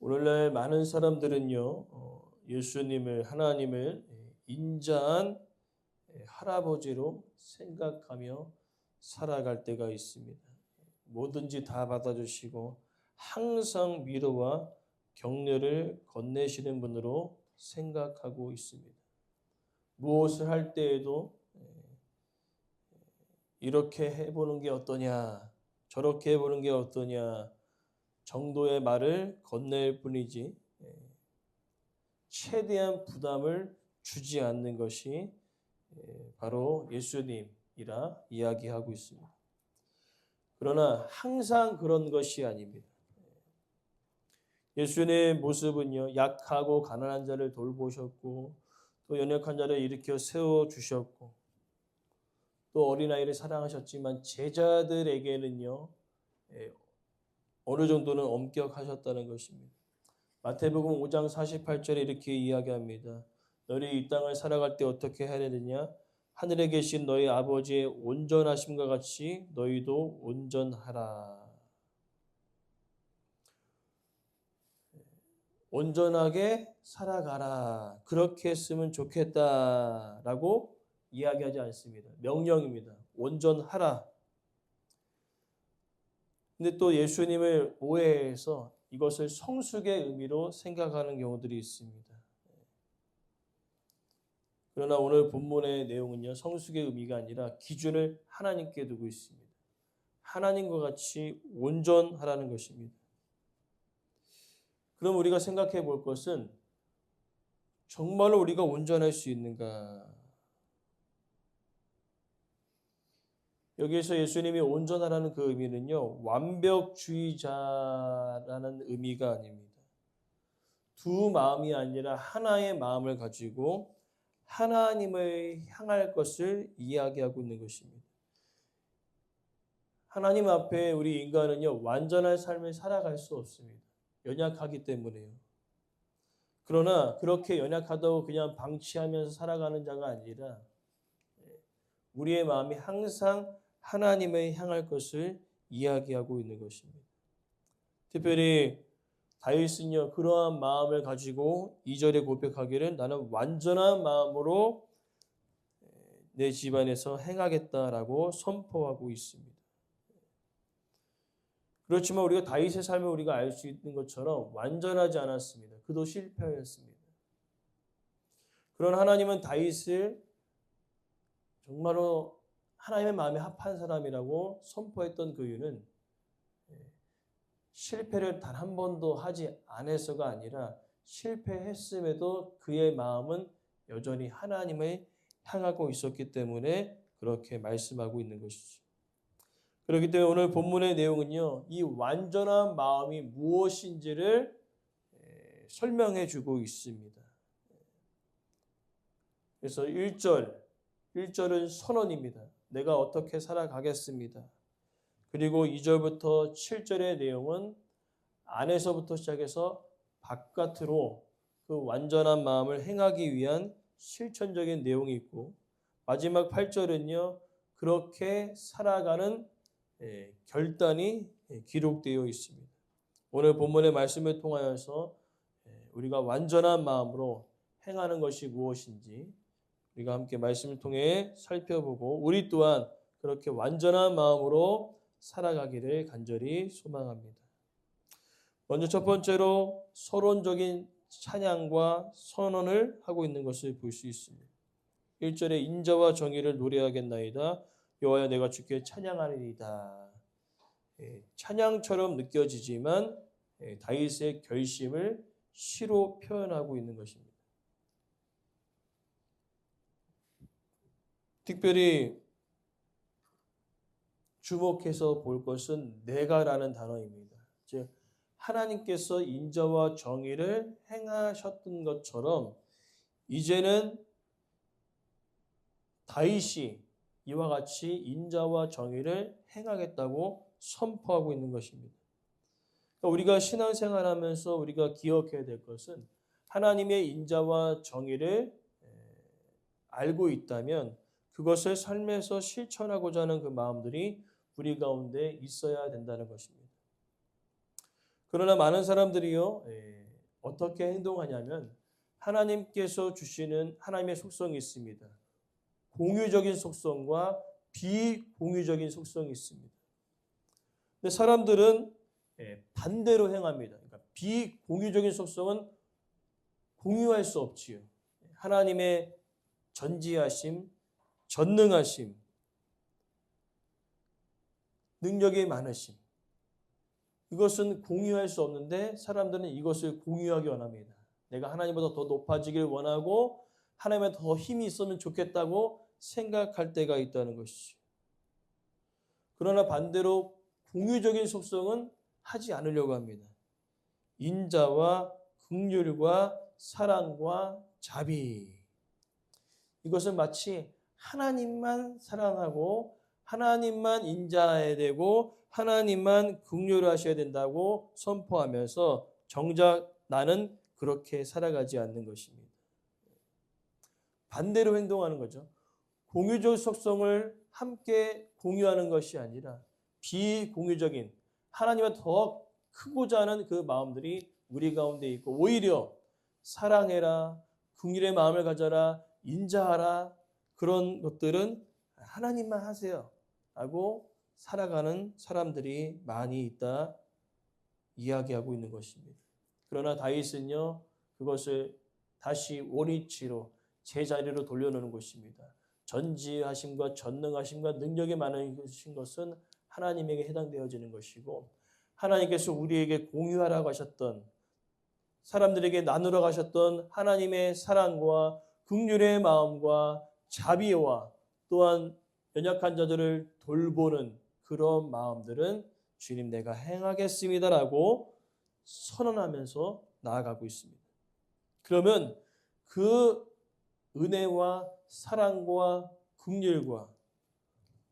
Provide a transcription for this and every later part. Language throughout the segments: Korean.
오늘날 많은 사람들은요, 어, 예수님을, 하나님을 인자한 할아버지로 생각하며 살아갈 때가 있습니다. 뭐든지 다 받아주시고 항상 위로와 격려를 건네시는 분으로 생각하고 있습니다. 무엇을 할 때에도 이렇게 해보는 게 어떠냐, 저렇게 해보는 게 어떠냐 정도의 말을 건넬 뿐이지 최대한 부담을 주지 않는 것이 바로 예수님이라 이야기하고 있습니다. 그러나 항상 그런 것이 아닙니다. 예수님의 모습은요, 약하고 가난한 자를 돌보셨고, 또 연약한 자를 일으켜 세워주셨고, 또 어린아이를 사랑하셨지만, 제자들에게는요, 어느 정도는 엄격하셨다는 것입니다. 마태복음 5장 48절에 이렇게 이야기합니다. 너희 이 땅을 살아갈 때 어떻게 해야 되느냐? 하늘에 계신 너희 아버지의 온전하심과 같이 너희도 온전하라. 온전하게 살아가라. 그렇게 했으면 좋겠다라고 이야기하지 않습니다. 명령입니다. 온전하라. 근데 또 예수님을 오해해서 이것을 성숙의 의미로 생각하는 경우들이 있습니다. 그러나 오늘 본문의 내용은요, 성숙의 의미가 아니라 기준을 하나님께 두고 있습니다. 하나님과 같이 온전하라는 것입니다. 그럼 우리가 생각해 볼 것은 정말로 우리가 온전할 수 있는가? 여기에서 예수님이 온전하라는 그 의미는요, 완벽주의자라는 의미가 아닙니다. 두 마음이 아니라 하나의 마음을 가지고 하나님을 향할 것을 이야기하고 있는 것입니다. 하나님 앞에 우리 인간은요, 완전한 삶을 살아갈 수 없습니다. 연약하기 때문에요. 그러나 그렇게 연약하다고 그냥 방치하면서 살아가는 자가 아니라 우리의 마음이 항상 하나님을 향할 것을 이야기하고 있는 것입니다. 특별히 다윗은요 그러한 마음을 가지고 2절에 고백하기를 나는 완전한 마음으로 내 집안에서 행하겠다라고 선포하고 있습니다. 그렇지만 우리가 다윗의 삶을 우리가 알 수 있는 것처럼 완전하지 않았습니다. 그도 실패였습니다. 그런 하나님은 다윗을 정말로 하나님의 마음에 합한 사람이라고 선포했던 그 이유는 예, 실패를 단 한 번도 하지 않아서가 아니라 실패했음에도 그의 마음은 여전히 하나님을 향하고 있었기 때문에 그렇게 말씀하고 있는 것이죠. 그렇기 때문에 오늘 본문의 내용은요, 이 완전한 마음이 무엇인지를 예, 설명해 주고 있습니다. 그래서 1절, 1절은 선언입니다. 내가 어떻게 살아가겠습니다. 그리고 2절부터 7절의 내용은 안에서부터 시작해서 바깥으로 그 완전한 마음을 행하기 위한 실천적인 내용이 있고 마지막 8절은요. 그렇게 살아가는 예, 결단이 예, 기록되어 있습니다. 오늘 본문의 말씀을 통하여서 예, 우리가 완전한 마음으로 행하는 것이 무엇인지 우리가 함께 말씀을 통해 살펴보고 우리 또한 그렇게 완전한 마음으로 살아가기를 간절히 소망합니다. 먼저 첫 번째로 서론적인 찬양과 선언을 하고 있는 것을 볼 수 있습니다. 1절에 인자와 정의를 노래하겠나이다. 여호와여 내가 주께 찬양하리이다. 예, 찬양처럼 느껴지지만 예, 다윗의 결심을 시로 표현하고 있는 것입니다. 특별히 주목해서 볼 것은 내가라는 단어입니다. 즉 하나님께서 인자와 정의를 행하셨던 것처럼 이제는 다윗이 이와 같이 인자와 정의를 행하겠다고 선포하고 있는 것입니다. 그러니까 우리가 신앙생활하면서 우리가 기억해야 될 것은 하나님의 인자와 정의를 알고 있다면 그것을 삶에서 실천하고자 하는 그 마음들이 우리 가운데 있어야 된다는 것입니다. 그러나 많은 사람들이요, 예, 어떻게 행동하냐면 하나님께서 주시는 하나님의 속성이 있습니다. 공유적인 속성과 비공유적인 속성이 있습니다. 근데 사람들은 예, 반대로 행합니다. 그러니까 비공유적인 속성은 공유할 수 없지요. 하나님의 전지하심, 전능하심, 능력이 많으심. 이것은 공유할 수 없는데 사람들은 이것을 공유하기 원합니다. 내가 하나님보다 더 높아지길 원하고 하나님에 더 힘이 있으면 좋겠다고 생각할 때가 있다는 것이죠. 그러나 반대로 공유적인 속성은 하지 않으려고 합니다. 인자와 긍휼과 사랑과 자비. 이것은 마치 하나님만 사랑하고 하나님만 인자해야 되고 하나님만 긍휼하셔야 된다고 선포하면서 정작 나는 그렇게 살아가지 않는 것입니다. 반대로 행동하는 거죠. 공유적 속성을 함께 공유하는 것이 아니라 비공유적인 하나님과 더 크고자 하는 그 마음들이 우리 가운데 있고 오히려 사랑해라, 긍휼의 마음을 가져라, 인자하라 그런 것들은 하나님만 하세요. 하고 살아가는 사람들이 많이 있다 이야기하고 있는 것입니다. 그러나 다윗은요 그것을 다시 원위치로 제자리로 돌려놓는 것입니다. 전지하심과 전능하심과 능력이 많으신 것은 하나님에게 해당되어지는 것이고 하나님께서 우리에게 공유하라고 하셨던 사람들에게 나누러 가셨던 하나님의 사랑과 긍휼의 마음과 자비와 또한 연약한 자들을 돌보는 그런 마음들은 주님 내가 행하겠습니다라고 선언하면서 나아가고 있습니다. 그러면 그 은혜와 사랑과 긍휼과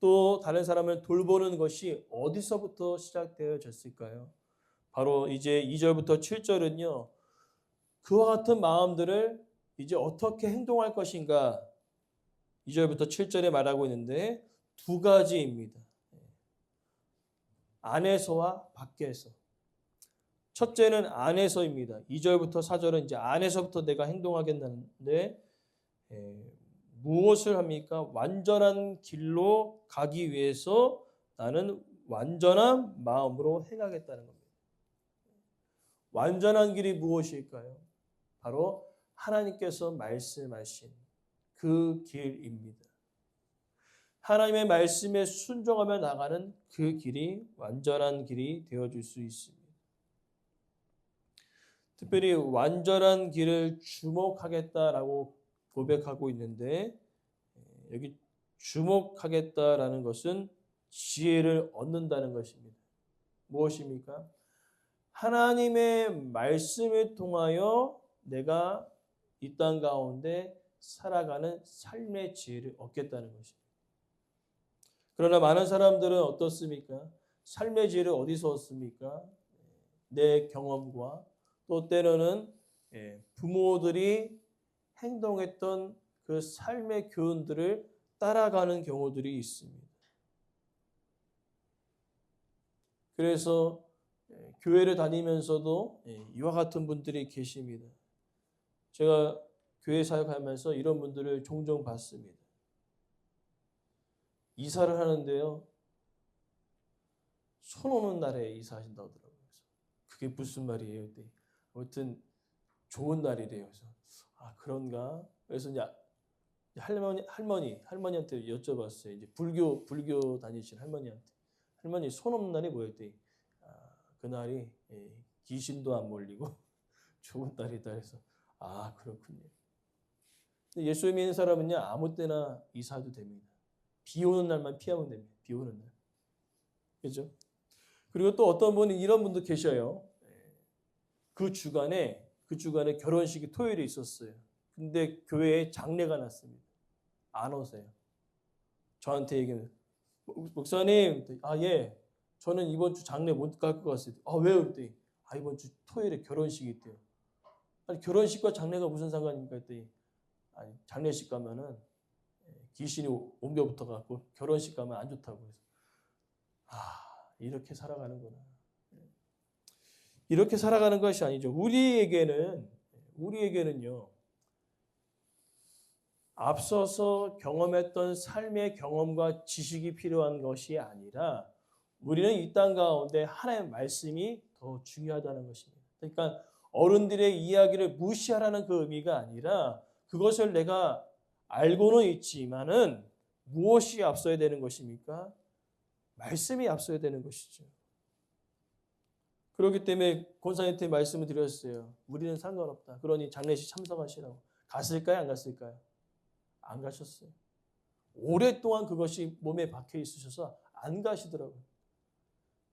또 다른 사람을 돌보는 것이 어디서부터 시작되어졌을까요? 바로 이제 2절부터 7절은요. 그와 같은 마음들을 이제 어떻게 행동할 것인가 2절부터 7절에 말하고 있는데 두 가지입니다. 안에서와 밖에서. 첫째는 안에서입니다. 2절부터 4절은 이제 안에서부터 내가 행동하겠다는데 에, 무엇을 합니까? 완전한 길로 가기 위해서 나는 완전한 마음으로 행하겠다는 겁니다. 완전한 길이 무엇일까요? 바로 하나님께서 말씀하신 그 길입니다. 하나님의 말씀에 순종하며 나가는 그 길이 완전한 길이 되어줄 수 있습니다. 특별히 완전한 길을 주목하겠다라고 고백하고 있는데 여기 주목하겠다라는 것은 지혜를 얻는다는 것입니다. 무엇입니까? 하나님의 말씀을 통하여 내가 이 땅 가운데 살아가는 삶의 지혜를 얻겠다는 것입니다. 그러나 많은 사람들은 어떻습니까? 삶의 지혜를 어디서 얻습니까? 내 경험과 또 때로는 예, 부모들이 행동했던 그 삶의 교훈들을 따라가는 경우들이 있습니다. 그래서 예, 교회를 다니면서도 예, 이와 같은 분들이 계십니다. 제가 교회 사역하면서 이런 분들을 종종 봤습니다. 이사를 하는데요. 손 오는 날에 이사하신다고 하더라고요. 그게 무슨 말이에요? 아무튼 좋은 날이래요. 그래서 아 그런가? 그래서 이제 할머니 할머니 할머니한테 여쭤봤어요. 이제 불교 불교 다니신 할머니한테 할머니 손 없는 날이 뭐였대? 아, 그 날이 예, 귀신도 안 몰리고 좋은 날이다 해서 아 그렇군요. 예수 믿는 사람은요 아무 때나 이사도 됩니다. 비 오는 날만 피하면 됩니다. 비 오는 날. 그죠? 그리고 또 어떤 분이 이런 분도 계셔요. 그 주간에 그 주간에 결혼식이 토요일에 있었어요. 근데 교회에 장례가 났습니다. 안 오세요. 저한테 얘기는 목사님, 아 예, 저는 이번 주 장례 못 갈 것 같습니다. 아 왜요? 그랬더니 아 이번 주 토요일에 결혼식이 있대요. 아니 결혼식과 장례가 무슨 상관입니까? 했더니 아니 장례식 가면은 귀신이 옮겨 붙어 갖고 결혼식 가면 안 좋다고 해서 아 이렇게 살아가는구나. 이렇게 살아가는 것이 아니죠. 우리에게는 우리에게는요. 앞서서 경험했던 삶의 경험과 지식이 필요한 것이 아니라 우리는 이 땅 가운데 하나님의 말씀이 더 중요하다는 것입니다. 그러니까 어른들의 이야기를 무시하라는 그 의미가 아니라 그것을 내가 알고는 있지만은 무엇이 앞서야 되는 것입니까? 말씀이 앞서야 되는 것이죠. 그렇기 때문에 권사님한테 말씀을 드렸어요. 우리는 상관없다. 그러니 장례식 참석하시라고. 갔을까요? 안 갔을까요? 안 가셨어요. 오랫동안 그것이 몸에 박혀 있으셔서 안 가시더라고요.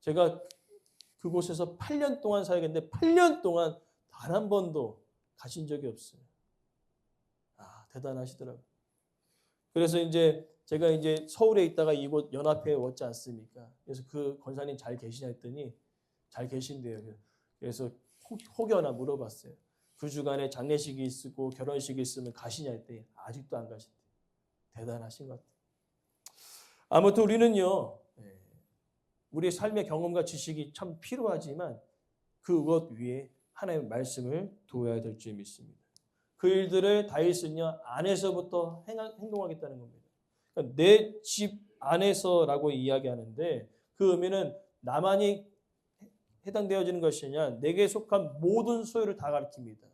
제가 그곳에서 8년 동안 살겠는데 8년 동안 단 한 번도 가신 적이 없어요. 아, 대단하시더라고요. 그래서 이제 제가 이제 서울에 있다가 이곳 연합회에 왔지 않습니까? 그래서 그 권사님 잘 계시냐 했더니 잘 계신대요. 그래서 혹여나 물어봤어요. 그 주간에 장례식이 있고 결혼식이 있으면 가시냐 했더니 아직도 안 가신대. 대단하신 것 같아요. 아무튼 우리는요, 예, 우리의 삶의 경험과 지식이 참 필요하지만 그것 위에 하나님의 말씀을 두어야 될 줄 믿습니다. 그 일들을 다윗은요 안에서부터 행동하겠다는 겁니다. 그러니까 내 집 안에서라고 이야기하는데 그 의미는 나만이 해당되어지는 것이 아니라 내게 속한 모든 소유를 다 가리킵니다.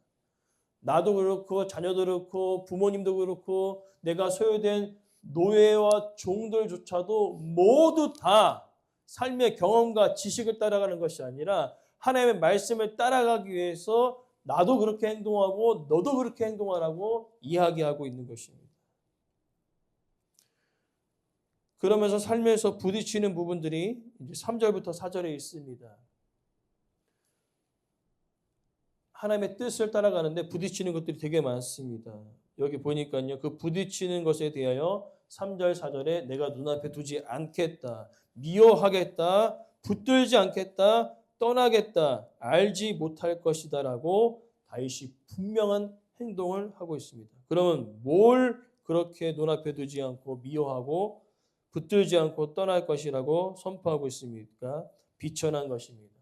나도 그렇고 자녀도 그렇고 부모님도 그렇고 내가 소유된 노예와 종들조차도 모두 다 삶의 경험과 지식을 따라가는 것이 아니라 하나님의 말씀을 따라가기 위해서 나도 그렇게 행동하고 너도 그렇게 행동하라고 이야기하고 있는 것입니다. 그러면서 삶에서 부딪히는 부분들이 이제 3절부터 4절에 있습니다. 하나님의 뜻을 따라가는데 부딪히는 것들이 되게 많습니다. 여기 보니까요. 그 부딪히는 것에 대하여 3절, 4절에 내가 눈앞에 두지 않겠다. 미워하겠다. 붙들지 않겠다. 떠나겠다. 알지 못할 것이다라고 다윗이 분명한 행동을 하고 있습니다. 그러면 뭘 그렇게 눈앞에 두지 않고 미워하고 붙들지 않고 떠날 것이라고 선포하고 있습니까? 비천한 것입니다.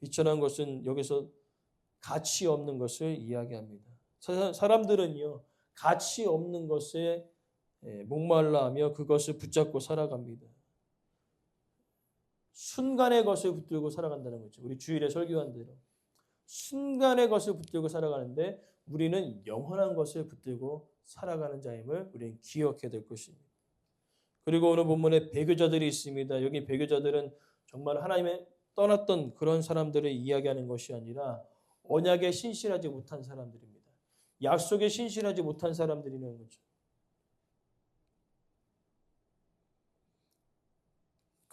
비천한 것은 여기서 가치 없는 것을 이야기합니다. 사람들은요, 가치 없는 것에 예, 목말라 하며 그것을 붙잡고 살아갑니다. 순간의 것을 붙들고 살아간다는 거죠. 우리 주일에 설교한 대로. 순간의 것을 붙들고 살아가는데 우리는 영원한 것을 붙들고 살아가는 자임을 우리는 기억해야 될 것입니다. 그리고 오늘 본문에 배교자들이 있습니다. 여기 배교자들은 정말 하나님의 떠났던 그런 사람들을 이야기하는 것이 아니라 언약에 신실하지 못한 사람들입니다. 약속에 신실하지 못한 사람들이라는 거죠.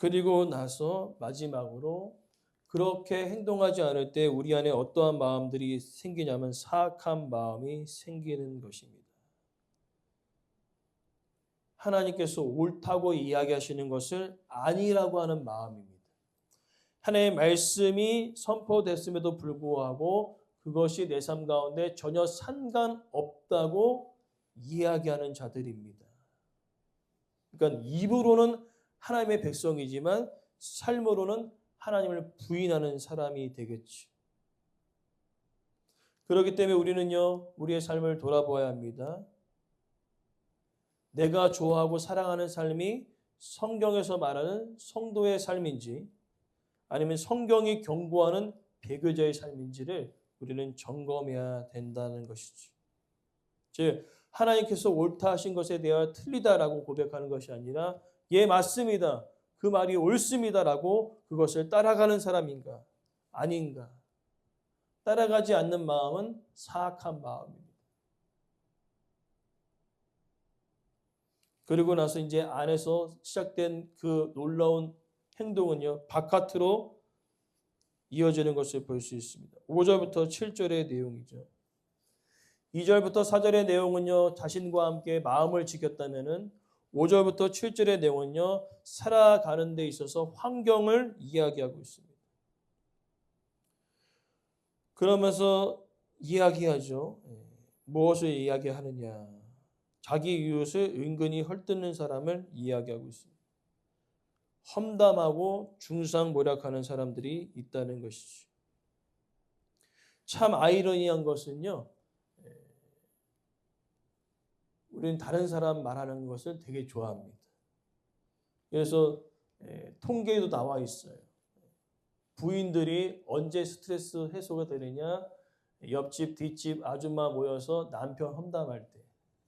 그리고 나서 마지막으로 그렇게 행동하지 않을 때 우리 안에 어떠한 마음들이 생기냐면 사악한 마음이 생기는 것입니다. 하나님께서 옳다고 이야기하시는 것을 아니라고 하는 마음입니다. 하나님의 말씀이 선포됐음에도 불구하고 그것이 내 삶 가운데 전혀 상관없다고 이야기하는 자들입니다. 그러니까 입으로는 하나님의 백성이지만 삶으로는 하나님을 부인하는 사람이 되겠죠. 그렇기 때문에 우리는요, 우리의 삶을 돌아보아야 합니다. 내가 좋아하고 사랑하는 삶이 성경에서 말하는 성도의 삶인지 아니면 성경이 경고하는 배교자의 삶인지를 우리는 점검해야 된다는 것이죠. 즉 하나님께서 옳다 하신 것에 대하여 틀리다라고 고백하는 것이 아니라 예 맞습니다. 그 말이 옳습니다라고 그것을 따라가는 사람인가 아닌가 따라가지 않는 마음은 사악한 마음입니다. 그리고 나서 이제 안에서 시작된 그 놀라운 행동은요, 바깥으로 이어지는 것을 볼 수 있습니다. 5절부터 7절의 내용이죠. 2절부터 4절의 내용은요, 자신과 함께 마음을 지켰다면은 5절부터 7절의 내용은요, 살아가는 데 있어서 환경을 이야기하고 있습니다. 그러면서 이야기하죠. 예, 무엇을 이야기하느냐. 자기 이웃을 은근히 헐뜯는 사람을 이야기하고 있습니다. 험담하고 중상모략하는 사람들이 있다는 것이죠. 참 아이러니한 것은요. 예, 우리는 다른 사람 말하는 것을 되게 좋아합니다. 그래서 예, 통계에도 나와 있어요. 부인들이 언제 스트레스 해소가 되느냐? 옆집, 뒷집 아줌마 모여서 남편 험담할 때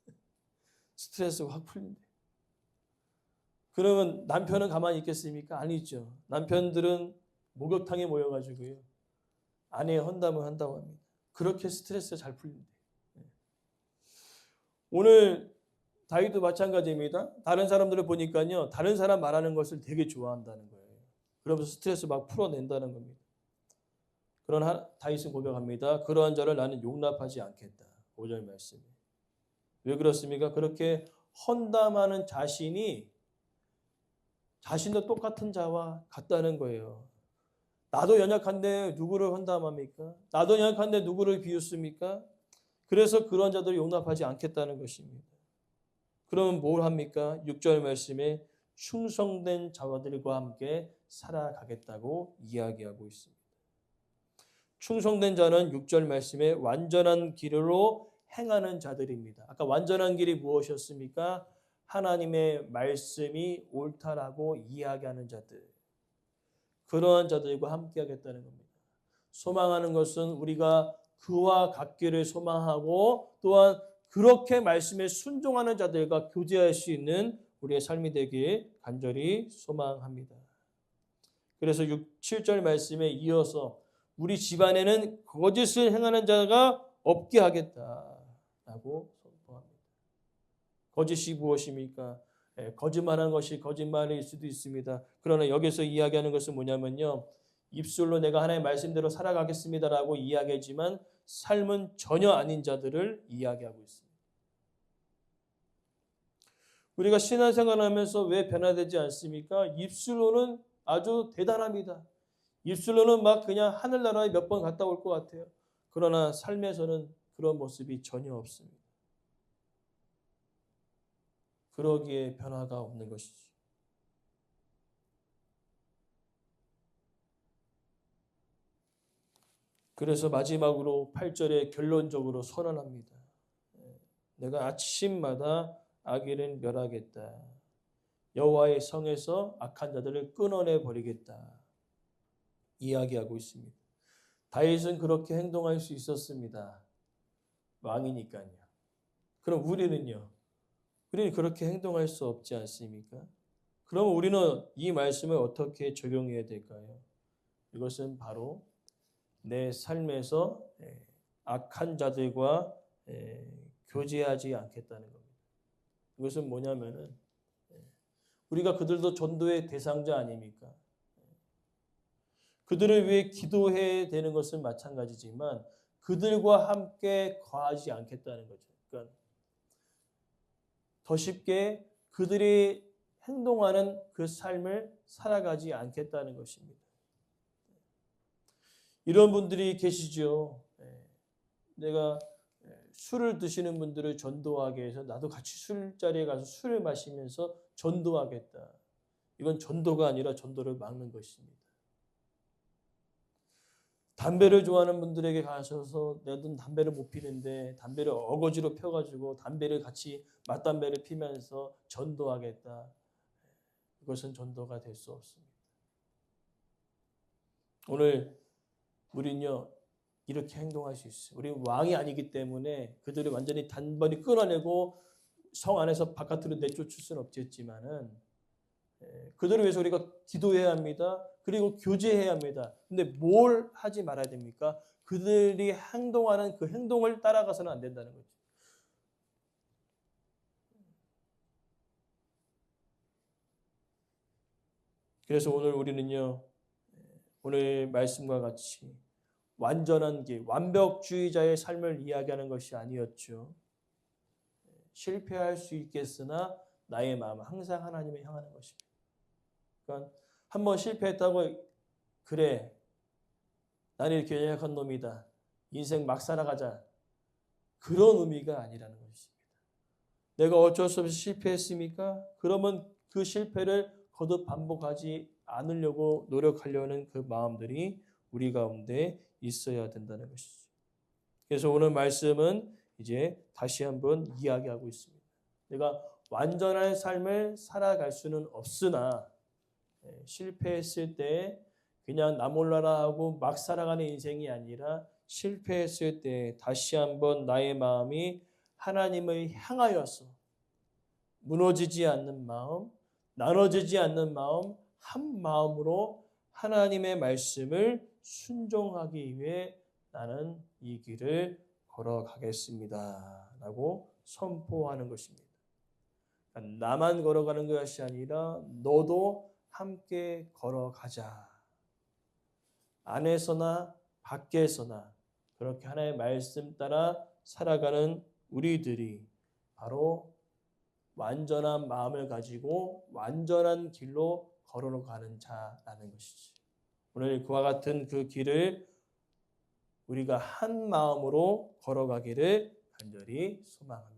스트레스가 확 풀린대. 그러면 남편은 가만히 있겠습니까? 아니죠. 남편들은 목욕탕에 모여가지고요. 아내의 헌담을 한다고 합니다. 그렇게 스트레스가 잘 풀린대. 오늘 다윗도 마찬가지입니다. 다른 사람들을 보니까요. 다른 사람 말하는 것을 되게 좋아한다는 거예요. 그러면서 스트레스 막 풀어낸다는 겁니다. 그런 다윗은 고백합니다. 그러한 자를 나는 용납하지 않겠다. 5절 말씀에. 왜 그렇습니까? 그렇게 헌담하는 자신이 자신도 똑같은 자와 같다는 거예요. 나도 연약한데 누구를 헌담합니까? 나도 연약한데 누구를 비웃습니까? 그래서 그런 자들을 용납하지 않겠다는 것입니다. 그러면 뭘 합니까? 6절 말씀에 충성된 자들과 함께 살아가겠다고 이야기하고 있습니다. 충성된 자는 6절 말씀에 완전한 길로 행하는 자들입니다. 아까 완전한 길이 무엇이었습니까? 하나님의 말씀이 옳다라고 이야기하는 자들. 그러한 자들과 함께 하겠다는 겁니다. 소망하는 것은 우리가 그와 같기를 소망하고 또한 그렇게 말씀에 순종하는 자들과 교제할 수 있는 우리의 삶이 되길 간절히 소망합니다. 그래서 6, 7절 말씀에 이어서 우리 집안에는 거짓을 행하는 자가 없게 하겠다라고 선포합니다. 거짓이 무엇입니까? 예, 거짓말한 것이 거짓말일 수도 있습니다. 그러나 여기서 이야기하는 것은 뭐냐면요. 입술로 내가 하나의 말씀대로 살아가겠습니다라고 이야기하지만 삶은 전혀 아닌 자들을 이야기하고 있습니다. 우리가 신앙생활 하면서 왜 변화되지 않습니까? 입술로는 아주 대단합니다. 입술로는 막 그냥 하늘나라에 몇 번 갔다 올 것 같아요. 그러나 삶에서는 그런 모습이 전혀 없습니다. 그러기에 변화가 없는 것이지. 그래서 마지막으로 8절에 결론적으로 선언합니다. 내가 아침마다 악인을 멸하겠다. 여호와의 성에서 악한 자들을 끊어내 버리겠다. 이야기하고 있습니다. 다윗은 그렇게 행동할 수 있었습니다. 왕이니까요. 그럼 우리는요? 우리는 그렇게 행동할 수 없지 않습니까? 그럼 우리는 이 말씀을 어떻게 적용해야 될까요? 이것은 바로 내 삶에서 예, 악한 자들과 예, 교제하지 않겠다는 겁니다. 이것은 뭐냐면은 예, 우리가 그들도 전도의 대상자 아닙니까? 그들을 위해 기도해야 되는 것은 마찬가지지만 그들과 함께 거하지 않겠다는 거죠. 그러니까 더 쉽게 그들이 행동하는 그 삶을 살아가지 않겠다는 것입니다. 이런 분들이 계시죠. 예. 내가 예, 술을 드시는 분들을 전도하게 해서 나도 같이 술자리에 가서 술을 마시면서 전도하겠다. 이건 전도가 아니라 전도를 막는 것입니다. 담배를 좋아하는 분들에게 가셔서 내가 담배를 못 피는데 담배를 어거지로 펴가지고 담배를 같이 맞담배를 피면서 전도하겠다. 그것은 전도가 될 수 없습니다. 오늘 우리는요 이렇게 행동할 수 있어요. 우리 왕이 아니기 때문에 그들을 완전히 단번에 끊어내고 성 안에서 바깥으로 내쫓을 수는 없겠지만은 예, 그들을 위해서 우리가 기도해야 합니다. 그리고 교제해야 합니다. 근데 뭘 하지 말아야 됩니까? 그들이 행동하는 그 행동을 따라가서는 안 된다는 거죠. 그래서 오늘 우리는요, 오늘 말씀과 같이 완전한 길, 완벽주의자의 삶을 이야기하는 것이 아니었죠. 실패할 수 있겠으나 나의 마음은 항상 하나님을 향하는 것입니다. 그러니까 한번 실패했다고 그래 나는 이렇게 연약한 놈이다. 인생 막 살아가자. 그런 의미가 아니라는 것입니다. 내가 어쩔 수 없이 실패했습니까? 그러면 그 실패를 거듭 반복하지 않으려고 노력하려는 그 마음들이 우리 가운데 있어야 된다는 것이죠. 그래서 오늘 말씀은 이제 다시 한번 이야기하고 있습니다. 내가 완전한 삶을 살아갈 수는 없으나 예, 실패했을 때 그냥 나 몰라라 하고 막 살아가는 인생이 아니라 실패했을 때 다시 한번 나의 마음이 하나님을 향하여서 무너지지 않는 마음, 나눠지지 않는 마음, 한 마음으로 하나님의 말씀을 순종하기 위해 나는 이 길을 걸어가겠습니다. 라고 선포하는 것입니다. 그러니까 나만 걸어가는 것이 아니라 너도 함께 걸어가자. 안에서나 밖에서나 그렇게 하나의 말씀 따라 살아가는 우리들이 바로 완전한 마음을 가지고 완전한 길로 걸어가는 자라는 것이지. 오늘 그와 같은 그 길을 우리가 한 마음으로 걸어가기를 간절히 소망합니다.